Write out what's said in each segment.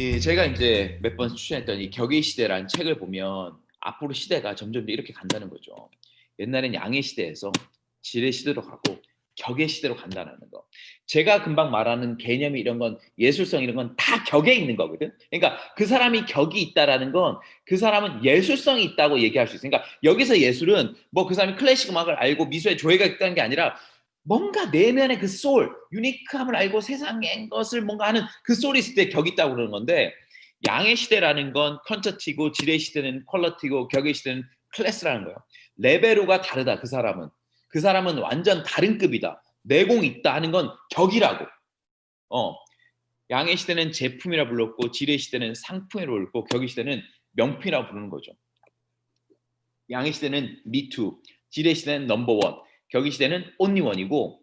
이 제가 이제 몇 번 추천했던 이 격의 시대라는 책을 보면 앞으로 시대가 점점 이렇게 간다는 거죠. 옛날엔 양의 시대에서 질의 시대로 가고 격의 시대로 간다는 거. 제가 금방 말하는 개념이 이런 건 예술성 이런 건 다 격에 있는 거거든. 그러니까 그 사람이 격이 있다라는 건 그 사람은 예술성이 있다고 얘기할 수 있어요. 그러니까 여기서 예술은 뭐 그 사람이 클래식 음악을 알고 미술에 조예가 있다는 게 아니라 뭔가 내면의 그 소울, 유니크함을 알고 세상의 것을 뭔가 하는 그 소울이 있을 때 격이 있다고 그러는 건데 양의 시대라는 건 컨처티고 질의 시대는 퀄러티고 격의 시대는 클래스라는 거예요. 레벨로가 다르다 그 사람은. 그 사람은 완전 다른 급이다. 내공 있다 하는 건 격이라고. 어. 양의 시대는 제품이라 불렀고 질의 시대는 상품이라고 불렀고 격의 시대는 명품이라고 부르는 거죠. 양의 시대는 미투, 질의 시대는 넘버원, 격의 시대는 온리원이고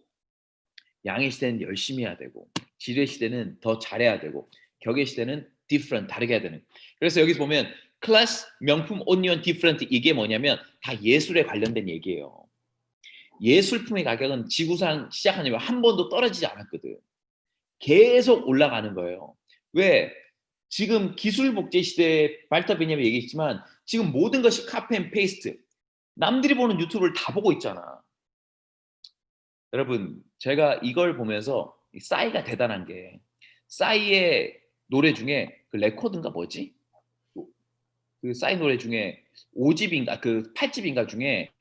양의 시대는 열심히 해야 되고 질의 시대는 더 잘해야 되고 격의 시대는 different 다르게 해야 되는. 그래서 여기서 보면 클래스, 명품, 온리원, different 이게 뭐냐면 다 예술에 관련된 얘기예요. 예술품의 가격은 지구상 시작한 이후에 한 번도 떨어지지 않았거든. 계속 올라가는 거예요. 왜? 지금 기술 복제 시대에 발터 베냐미 얘기했지만 지금 모든 것이 카페 앤 페이스트. 남들이 보는 유튜브를 다 보고 있잖아. 여러분, 제가 이걸 보면서 이 싸이가 대단한 게 싸이의 노래 중에 그 레코드인가 뭐지? 그 싸이 노래 중에 5집인가 그 8집인가 중에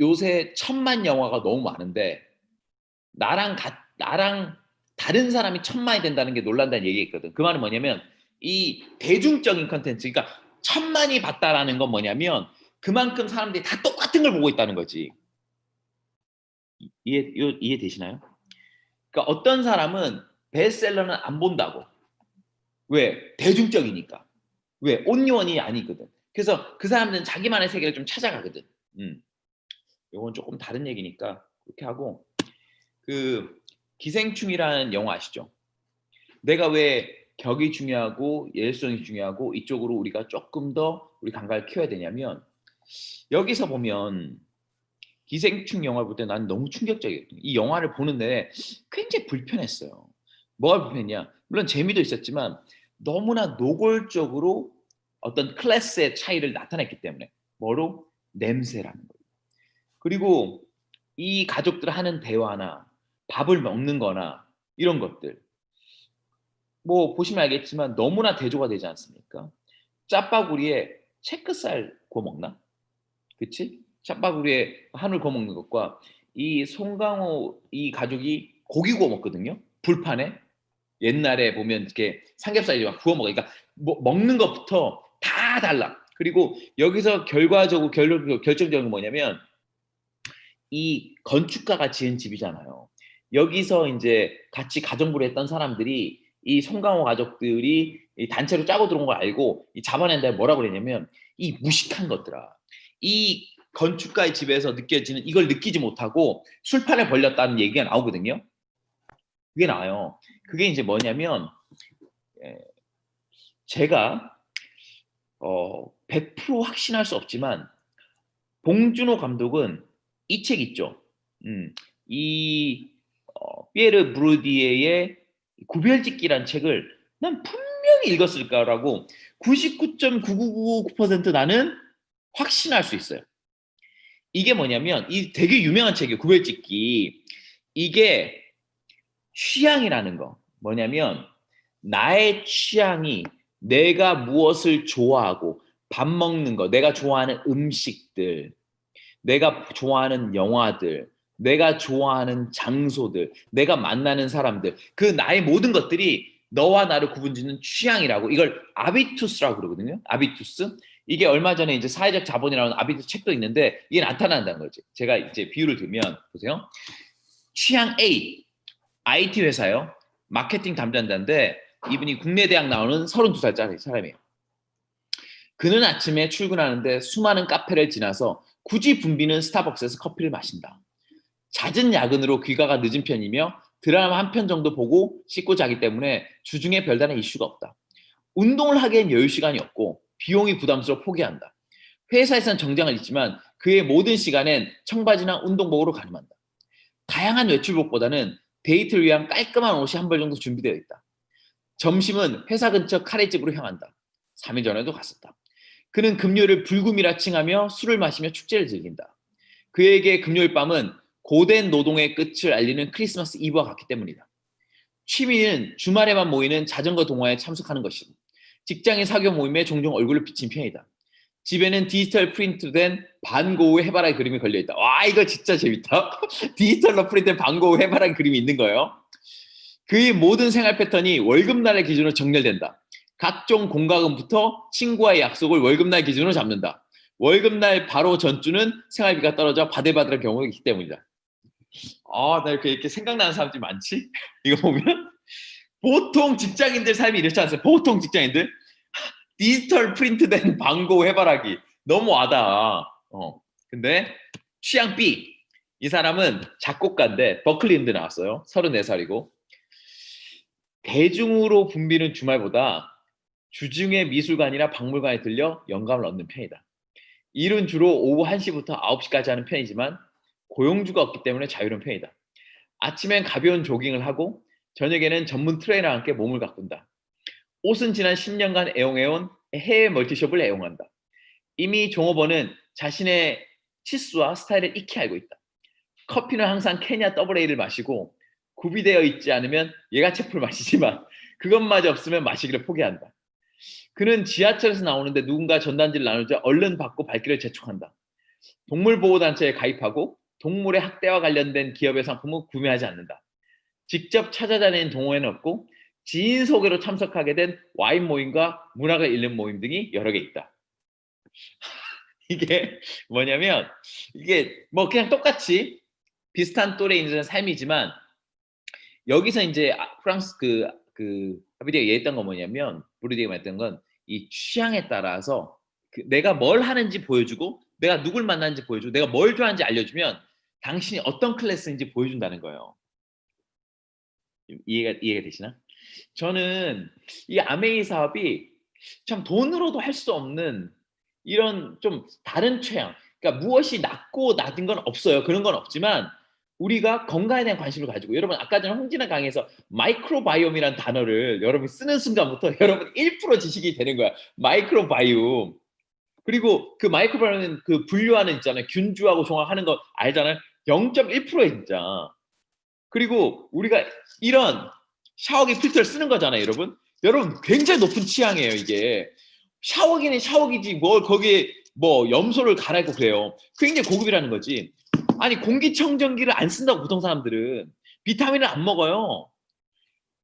요새 천만 영화가 너무 많은데 나랑 가, 나랑 다른 사람이 천만이 된다는 게 놀란다는 얘기했거든. 그 말은 뭐냐면 이 대중적인 컨텐츠, 그러니까 천만이 봤다라는 건 뭐냐면 그만큼 사람들이 다 똑같은 걸 보고 있다는 거지. 이- 이해 요, 이해 되시나요? 그러니까 어떤 사람은 베스트셀러는 안 본다고. 왜? 대중적이니까. 왜? 온리원이 아니거든. 그래서 그 사람들은 자기만의 세계를 좀 찾아가거든. 음. 요건 조금 다른 얘기니까 그렇게 하고 그 기생충이라는 영화 아시죠? 내가 왜 격이 중요하고 예술성이 중요하고 이쪽으로 우리가 조금 더 우리 감각을 키워야 되냐면 여기서 보면 기생충 영화를 볼때 난 너무 충격적이었거든요. 이 영화를 보는데 굉장히 불편했어요. 뭐가 불편했냐? 물론 재미도 있었지만 너무나 노골적으로 어떤 클래스의 차이를 나타냈기 때문에 뭐로 냄새라는 거예요. 그리고 이 가족들 하는 대화나 밥을 먹는 거나 이런 것들 뭐 보시면 알겠지만 너무나 대조가 되지 않습니까? 짜파구리에 체크살 구워 먹나? 그치? 짜파구리에 한울 구워 먹는 것과 이 송강호 이 가족이 고기 구워 먹거든요. 불판에 옛날에 보면 이렇게 삼겹살 막 구워 먹으니까 그러니까 뭐 먹는 것부터 다 달라. 그리고 여기서 결과적으로 결, 결정적인 건 뭐냐면 이 건축가가 지은 집이잖아요. 여기서 이제 같이 가정부를 했던 사람들이 이 송강호 가족들이 이 단체로 짜고 들어온 걸 알고 이 잡아낸다 뭐라고 그랬냐면 이 무식한 것들아. 이 건축가의 집에서 느껴지는 이걸 느끼지 못하고 술판에 벌렸다는 얘기가 나오거든요. 그게 나와요. 그게 이제 뭐냐면 에, 제가 어, 100% 확신할 수 없지만 봉준호 감독은 이 책 있죠. 음, 이 어, 피에르 브루디에의 구별짓기란 책을 난 분명히 읽었을 거라고 99.9999% 나는 확신할 수 있어요. 이게 뭐냐면 이 되게 유명한 책이에요. 구별짓기. 이게 취향이라는 거. 뭐냐면 나의 취향이 내가 무엇을 좋아하고 밥 먹는 거, 내가 좋아하는 음식들, 내가 좋아하는 영화들, 내가 좋아하는 장소들, 내가 만나는 사람들, 그 나의 모든 것들이 너와 나를 구분짓는 취향이라고 이걸 아비투스라고 그러거든요. 아비투스. 이게 얼마 전에 이제 사회적 자본이라는 아비투스 책도 있는데 이게 나타난다는 거지. 제가 이제 비유를 들면 보세요. 취향 A, IT 회사요. 마케팅 담당자인데 이분이 국내 대학 나오는 32살짜리 사람이에요. 그는 아침에 출근하는데 수많은 카페를 지나서 굳이 붐비는 스타벅스에서 커피를 마신다. 잦은 야근으로 귀가가 늦은 편이며 드라마 한 편 정도 보고 씻고 자기 때문에 주중에 별다른 이슈가 없다. 운동을 하기엔 여유 시간이 없고 비용이 부담스러워 포기한다. 회사에선 정장을 입지만 그의 모든 시간엔 청바지나 운동복으로 가늠한다. 다양한 외출복보다는 데이트를 위한 깔끔한 옷이 한 벌 정도 준비되어 있다. 점심은 회사 근처 카레집으로 향한다. 3일 전에도 갔었다. 그는 금요일을 불금이라 칭하며 술을 마시며 축제를 즐긴다. 그에게 금요일 밤은 고된 노동의 끝을 알리는 크리스마스 이브와 같기 때문이다. 취미는 주말에만 모이는 자전거 동호회에 참석하는 것이고 직장의 사교 모임에 종종 얼굴을 비친 편이다. 집에는 디지털 프린트된 반고우 해바라기 그림이 걸려있다. 와 이거 진짜 재밌다. 디지털로 프린트된 반고우 해바라기 그림이 있는 거예요. 그의 모든 생활 패턴이 월급날을 기준으로 정렬된다. 각종 공과금부터 친구와의 약속을 월급날 기준으로 잡는다. 월급날 바로 전주는 생활비가 떨어져 바들바들한 경우가 있기 때문이다. 아, 나 이렇게, 이렇게 생각나는 사람들이 많지? 이거 보면 보통 직장인들 삶이 이렇지 않습니까? 보통 직장인들 디지털 프린트된 방고 해바라기 너무 와다. 어. 근데 취향 B 이 사람은 작곡가인데 버클리 음대 나왔어요. 34살이고 대중으로 붐비는 주말보다 주중에 미술관이나 박물관에 들려 영감을 얻는 편이다. 일은 주로 오후 1시부터 9시까지 하는 편이지만 고용주가 없기 때문에 자유로운 편이다. 아침엔 가벼운 조깅을 하고 저녁에는 전문 트레이너와 함께 몸을 가꾼다. 옷은 지난 10년간 애용해온 해외 멀티숍을 애용한다. 이미 종업원은 자신의 치수와 스타일을 익히 알고 있다. 커피는 항상 케냐 더블 A를 마시고 구비되어 있지 않으면 예가체프를 마시지만 그것마저 없으면 마시기를 포기한다. 그는 지하철에서 나오는데 누군가 전단지를 나누자 얼른 받고 발길을 재촉한다. 동물보호단체에 가입하고 동물의 학대와 관련된 기업의 상품은 구매하지 않는다. 직접 찾아다니는 동호회는 없고 지인 소개로 참석하게 된 와인 모임과 문학을 읽는 모임 등이 여러 개 있다. 이게 뭐냐면 이게 뭐 그냥 똑같이 비슷한 또래 인생의 삶이지만 여기서 이제 아- 프랑스 그, 그, 하비디가 얘기했던 건 뭐냐면, 브루디가 말했던 건 이 취향에 따라서 그 내가 뭘 하는지 보여주고, 내가 누굴 만나는지 보여주고, 내가 뭘 좋아하는지 알려주면 당신이 어떤 클래스인지 보여준다는 거예요. 이해가, 이해가 되시나? 저는 이 아메이 사업이 참 돈으로도 할 수 없는 이런 좀 다른 취향, 그러니까 무엇이 낫고 낮은 건 없어요. 그런 건 없지만 우리가 건강에 대한 관심을 가지고 여러분 아까 전에 홍진아 강의에서 마이크로바이옴이라는 단어를 여러분이 쓰는 순간부터 여러분 1% 지식이 되는 거야. 마이크로바이옴. 그리고 그 마이크로바이옴은 그 분류하는 있잖아요. 균주하고 종합하는 거 알잖아요. 0.1%에 진짜. 그리고 우리가 이런 샤워기 필터를 쓰는 거잖아요, 여러분. 여러분 굉장히 높은 취향이에요, 이게. 샤워기는 샤워기지 뭘 거기에 뭐 염소를 갈아입고 그래요. 굉장히 고급이라는 거지. 아니 공기청정기를 안 쓴다고 보통 사람들은 비타민을 안 먹어요.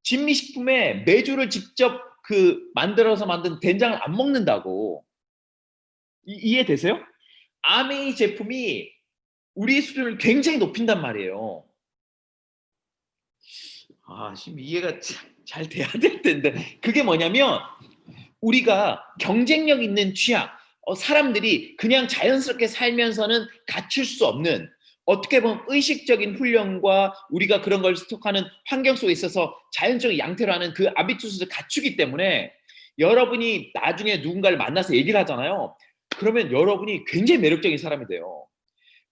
진미식품에 메주를 직접 그 만들어서 만든 된장을 안 먹는다고 이, 이해되세요? 아메이 제품이 우리 수준을 굉장히 높인단 말이에요. 아 지금 이해가 참잘 돼야 될 텐데 그게 뭐냐면 우리가 경쟁력 있는 취향 어, 사람들이 그냥 자연스럽게 살면서는 갖출 수 없는 어떻게 보면 의식적인 훈련과 우리가 그런 걸 스톡하는 환경 속에 있어서 자연적인 양태로 하는 그 아비투스를 갖추기 때문에 여러분이 나중에 누군가를 만나서 얘기를 하잖아요. 그러면 여러분이 굉장히 매력적인 사람이 돼요.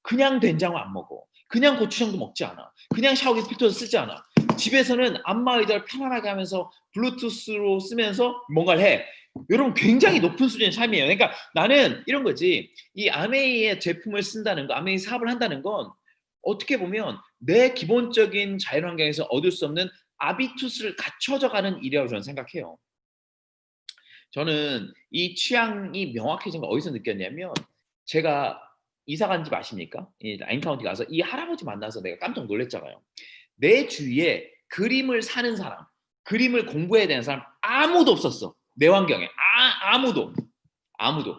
그냥 된장을 안 먹어. 그냥 고추장도 먹지 않아. 그냥 샤워기 필터도 쓰지 않아. 집에서는 안마 의자를 편안하게 하면서 블루투스로 쓰면서 뭔가를 해. 여러분 굉장히 높은 수준의 삶이에요. 그러니까 나는 이런 거지. 이 아메이의 제품을 쓴다는 거, 아메이 사업을 한다는 건 어떻게 보면 내 기본적인 자연 환경에서 얻을 수 없는 아비투스를 갖춰져 가는 일이라고 저는 생각해요. 저는 이 취향이 명확해진 걸 어디서 느꼈냐면 제가 이사 간 집 아십니까? 이 라인 카운티 가서 이 할아버지 만나서 내가 깜짝 놀랐잖아요. 내 주위에 그림을 사는 사람, 그림을 공부해야 되는 사람 아무도 없었어. 내 환경에. 아, 아무도. 아무도.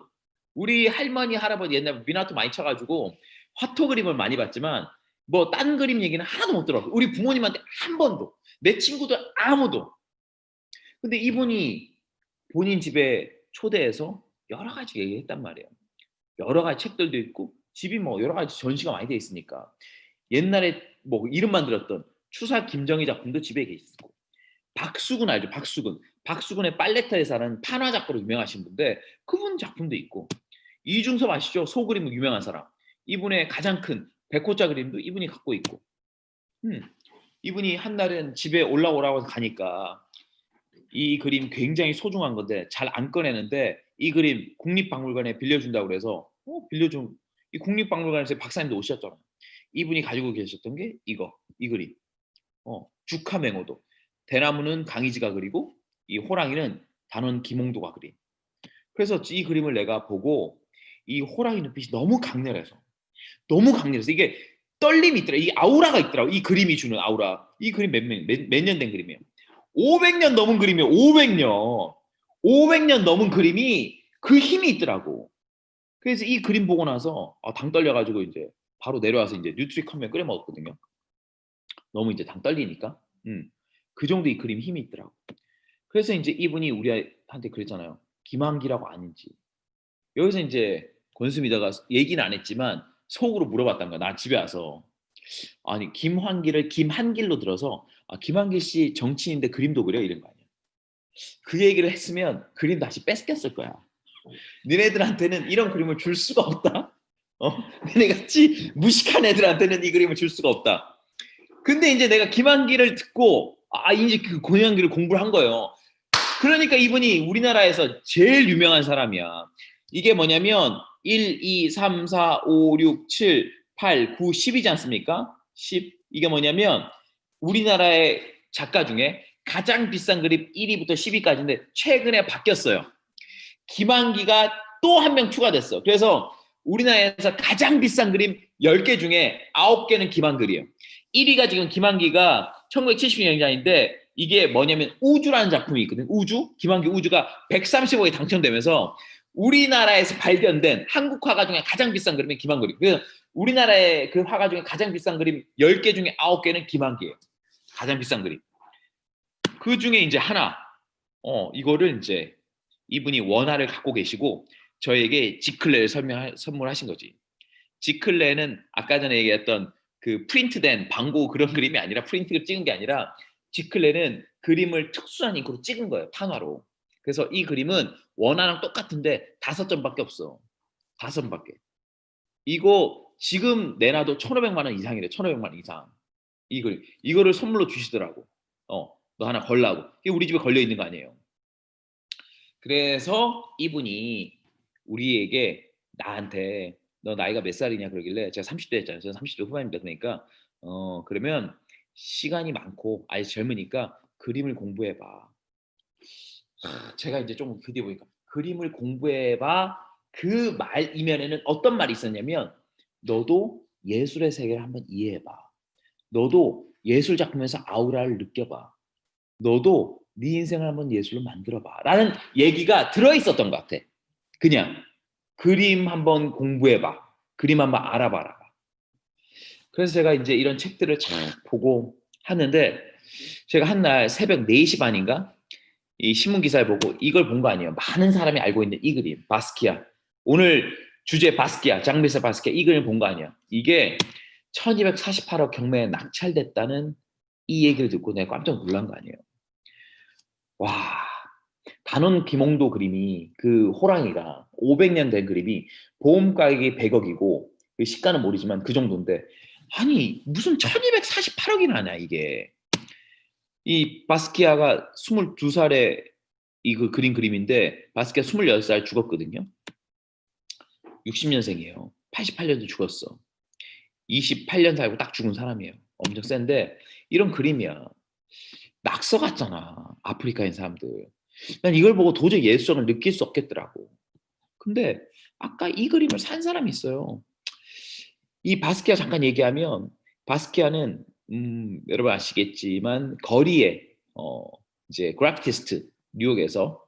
우리 할머니 할아버지 옛날 미나토 많이 쳐가지고 화토 그림을 많이 봤지만 뭐 딴 그림 얘기는 하나도 못 들었어. 우리 부모님한테 한 번도. 내 친구들 아무도. 근데 이분이 본인 집에 초대해서 여러 가지 얘기했단 말이에요. 여러 가지 책들도 있고 집이 뭐 여러 가지 전시가 많이 돼 있으니까. 옛날에 뭐 이름만 들었던 추사 김정희 작품도 집에 있고 박수근 알죠 박수근 박수근의 팔레터에 사는 판화 작가로 유명하신 분인데 그분 작품도 있고 이중섭 아시죠? 소 그림 유명한 사람. 이분의 가장 큰 백호자 그림도 이분이 갖고 있고 음, 이분이 한 날은 집에 올라오라고 가니까 이 그림 굉장히 소중한 건데 잘 안 꺼내는데 이 그림 국립박물관에 빌려준다고 그래서 어, 빌려준 이 국립박물관에서 박사님도 오셨잖아요. 이분이 가지고 계셨던 게 이거 이 그림. 어, 주카맹호도 대나무는 강희지가 그리고 이 호랑이는 단원 김홍도가 그린. 그래서 이 그림을 내가 보고 이 호랑이 눈빛이 너무 강렬해서 너무 강렬해서 이게 떨림이 있더라. 이 아우라가 있더라고. 이 그림이 주는 아우라. 이 그림 몇년 된 그림이에요. 500년 넘은 그림이에요. 500년. 500년 넘은 그림이 그 힘이 있더라고. 그래서 이 그림 보고 나서 아, 당 떨려가지고 이제 바로 내려와서 이제 뉴트리컴에 끓여 먹었거든요. 너무 이제 당 떨리니까. 음. 그 정도 이 그림 힘이 있더라고. 그래서 이제 이분이 우리한테 그랬잖아요. 김한기라고 아닌지. 여기서 이제 권수미다가 얘기는 안 했지만 속으로 물어봤단 거야. 나 집에 와서. 아니 김환기를 김한길로 들어서 아, 김한길 씨 정치인인데 그림도 그려 이런 거 아니야. 그 얘기를 했으면 그림 다시 뺏겼을 거야. 니네들한테는 이런 그림을 줄 수가 없다. 어? 니네 같이 무식한 애들한테는 이 그림을 줄 수가 없다. 근데 이제 내가 김한길을 듣고 아 이제 그 고양기를 공부를 한 거예요. 그러니까 이분이 우리나라에서 제일 유명한 사람이야. 이게 뭐냐면 1, 2, 3, 4, 5, 6, 7, 8, 9, 10이지 않습니까? 10. 이게 뭐냐면 우리나라의 작가 중에 가장 비싼 그림 1위부터 10위까지인데 최근에 바뀌었어요. 김한기가 또 한 명 추가됐어. 그래서 우리나라에서 가장 비싼 그림 10개 중에 9개는 김한글이에요. 1위가 지금 김한기가 1970년작인데 이게 뭐냐면 우주라는 작품이 있거든요. 우주? 김한기 우주가 130억에 당첨되면서 우리나라에서 발견된 한국 화가 중에 가장 비싼 그림이 김한글이에요. 그래서 우리나라의 그 화가 중에 가장 비싼 그림 10개 중에 9개는 김한기예요. 가장 비싼 그림. 그 중에 이제 하나, 어, 이거를 이제 이분이 원화를 갖고 계시고 저에게 지클레를 설명, 선물하신 거지. 지클레는 아까 전에 얘기했던 그 프린트된 방고 그런 그림이 아니라 프린트를 찍은 게 아니라 지클레는 그림을 특수한 잉크로 찍은 거예요. 판화로. 그래서 이 그림은 원화랑 똑같은데 다섯 점밖에 없어. 다섯 점밖에. 이거 지금 내놔도 1,500만 원 이상이래. 1,500만 원 이상. 이 그림. 이거를 선물로 주시더라고. 어, 너 하나 걸라고. 이게 우리 집에 걸려 있는 거 아니에요. 그래서 이분이 우리에게 나한테 너 나이가 몇 살이냐 그러길래 제가 30대 했잖아요. 저는 30대 후반입니다. 그러니까 어 그러면 시간이 많고 아직 젊으니까 그림을 공부해봐. 제가 이제 좀 그뒤 보니까 그림을 공부해봐 그 말 이면에는 어떤 말이 있었냐면 너도 예술의 세계를 한번 이해해봐. 너도 예술 작품에서 아우라를 느껴봐. 너도 네 인생을 한번 예술로 만들어봐. 라는 얘기가 들어있었던 것 같아. 그냥 그림 한번 공부해봐. 그림 한번 알아봐라. 그래서 제가 이제 이런 책들을 잘 보고 하는데 제가 한 날 새벽 4시 반인가 이 신문 기사를 보고 이걸 본 거 아니에요. 많은 사람이 알고 있는 이 그림 바스키아. 오늘 주제 바스키아, 장미세 바스키아 이 그림 본 거 아니야. 이게 1248억 경매에 낙찰됐다는 이 얘기를 듣고 내가 깜짝 놀란 거 아니에요. 와, 단원 김홍도 그림이 그 호랑이가 500년 된 그림이 보험 가격이 100억이고 그 시가는 모르지만 그 정도인데 아니 무슨 1248억이나 하냐 이게. 이 바스키아가 22살에 이거 그린 그림인데 바스키아 26살 죽었거든요. 60년생이에요. 88년도 죽었어. 28년 살고 딱 죽은 사람이에요. 엄청 센데 이런 그림이야. 낙서 같잖아 아프리카인 사람들 난 이걸 보고 도저히 예술성을 느낄 수 없겠더라고 근데 아까 이 그림을 산 사람이 있어요 이 바스키아 잠깐 얘기하면 바스키아는 음, 여러분 아시겠지만 거리에 어, 이제 그래피티스트 뉴욕에서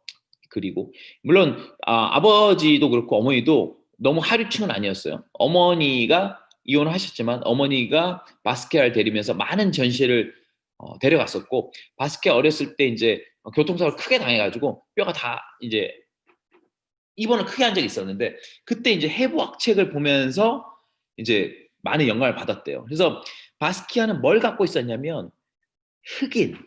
그리고 물론 아, 아버지도 그렇고 어머니도 너무 하류층은 아니었어요. 어머니가 이혼하셨지만 어머니가 바스키아를 데리면서 많은 전시를 어, 데려갔었고 바스키아 어렸을 때 이제 교통사고를 크게 당해가지고 뼈가 다 이제 입원을 크게 한 적이 있었는데 그때 이제 해부학책을 보면서 이제 많은 영감을 받았대요. 그래서 바스키아는 뭘 갖고 있었냐면 흑인,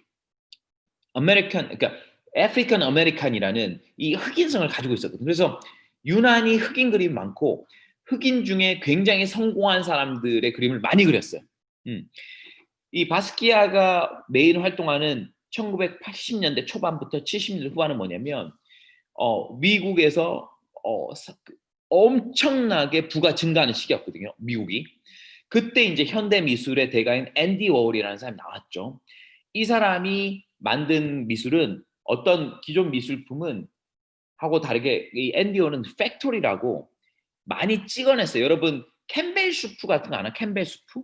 아메리칸, 그러니까 아프리칸 아메리칸이라는 이 흑인성을 가지고 있었거든요. 그래서 유난히 흑인 그림 많고 흑인 중에 굉장히 성공한 사람들의 그림을 많이 그렸어요. 음. 이 바스키아가 메인 활동하는 1980년대 초반부터 70년대 후반은 뭐냐면 어, 미국에서 어, 사- 그 엄청나게 부가 증가하는 시기였거든요. 미국이. 그때 이제 현대 미술의 대가인 앤디 워홀이라는 사람이 나왔죠. 이 사람이 만든 미술은 어떤 기존 미술품은 하고 다르게 이 앤디 워홀은 팩토리라고 많이 찍어냈어요. 여러분 캠벨 수프 같은 거 아나? 캠벨 수프?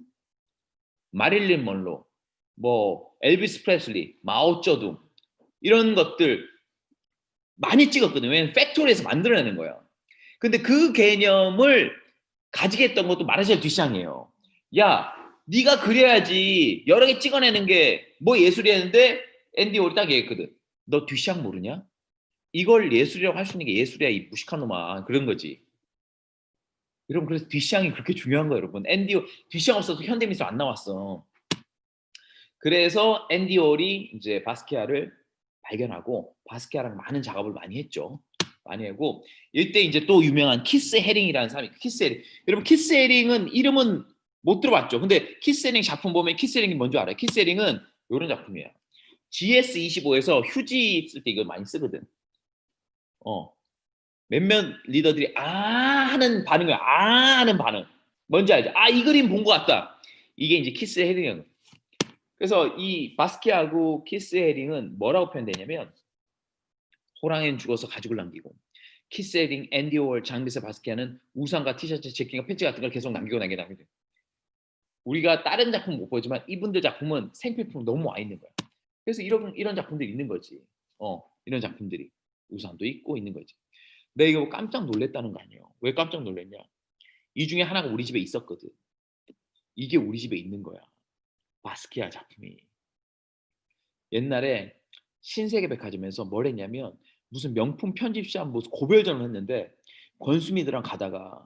마릴린 먼로, 뭐 엘비스 프레슬리, 마오쩌둥 이런 것들 많이 찍었거든요. 왜냐면 팩토리에서 만들어내는 거예요. 근데 그 개념을 가지게 했던 것도 마르셀 듀샹이에요. 야, 네가 그려야지 여러 개 찍어내는 게 뭐 예술이었는데 앤디 오리 딱 얘기했거든. 너 듀샹 모르냐? 이걸 예술이라고 할 수 있는 게 예술이야 이 무식한 놈아 그런 거지. 여러분 그래서 뒷샹이 그렇게 중요한 거예요 여러분 앤디 뒷샹 없어도 현대미술 안 나왔어 그래서 앤디 올이 이제 바스키아를 발견하고 바스키아랑 많은 작업을 많이 했죠. 많이 하고 이때 이제 또 유명한 키스 헤링이라는 사람이 키스 헤링. 여러분 키스 헤링은 이름은 못 들어봤죠. 근데 키스 헤링 작품 보면 키스 헤링이 뭔지 알아요? 키스 헤링은 이런 작품이에요. GS25에서 휴지 쓸 때 이거 많이 쓰거든. 어. 몇몇 리더들이 아 하는 반응을 아 하는 반응. 뭔지 알죠? 아 이 그림 본 것 같다. 이게 이제 키스 헤링. 그래서 이 바스키하고 키스 헤링은 뭐라고 표현되냐면 호랑이는 죽어서 가죽을 남기고 키스 헤링, 앤디 월, 장비스 바스키아는 우산과 티셔츠, 재킷과 팬츠 같은 걸 계속 남기고 남기고 남기고 우리가 다른 작품 못 보지만 이분들 작품은 생필품 너무 와 있는 거야. 그래서 이런 이런 작품들이 있는 거지. 어 이런 작품들이 우산도 있고 있는 거지. 내가 이거 깜짝 놀랬다는 거 아니에요. 왜 깜짝 놀랐냐? 이 중에 하나가 우리 집에 있었거든. 이게 우리 집에 있는 거야. 바스키아 작품이. 옛날에 신세계 백화점에서 뭘 했냐면 무슨 명품 편집샵 무슨 고별전을 했는데 권수미들랑 가다가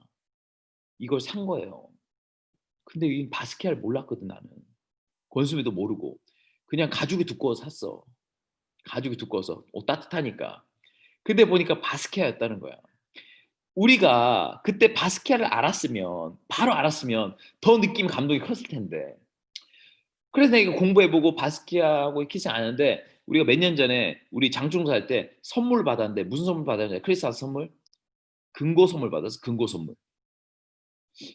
이걸 산 거예요. 근데 이 바스키아를 몰랐거든 나는. 권수미도 모르고 그냥 가죽이 두꺼워서 샀어. 가죽이 두꺼워서 옷 따뜻하니까. 근데 보니까 바스키아였다는 거야. 우리가 그때 바스키아를 알았으면 바로 알았으면 더 느낌 감동이 컸을 텐데. 그래서 내가 이거 공부해보고 바스키아하고 키스 아는데 우리가 몇 년 전에 우리 장충사 할 때 선물 받았는데 무슨 선물 받았냐? 크리스마스 선물? 금고 선물 받았어. 금고 선물.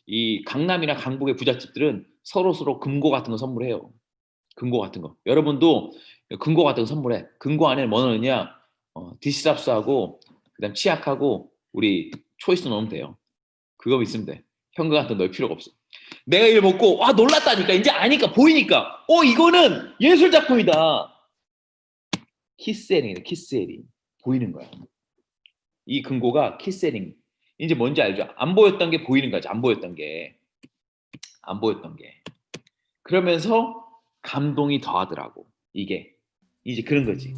이 강남이나 강북의 부잣집들은 서로 서로 금고 같은 거 선물해요. 금고 같은 거. 여러분도 금고 같은 거 선물해. 금고 안에 뭐 넣느냐? 어, 디스랍스하고 그다음 치약하고 우리 초이스 넣으면 돼요. 그거 있으면 돼. 현금 같은 거 넣을 필요가 없어. 내가 이걸 먹고 와 놀랐다니까 이제 아니까 보이니까 어 이거는 예술 작품이다. 키스에링이네 키스에링 보이는 거야. 이 금고가 키스에링 이제 뭔지 알죠? 안 보였던 게 보이는 거지 안 보였던 게 안 보였던 게 그러면서 감동이 더하더라고 이게 이제 그런 거지.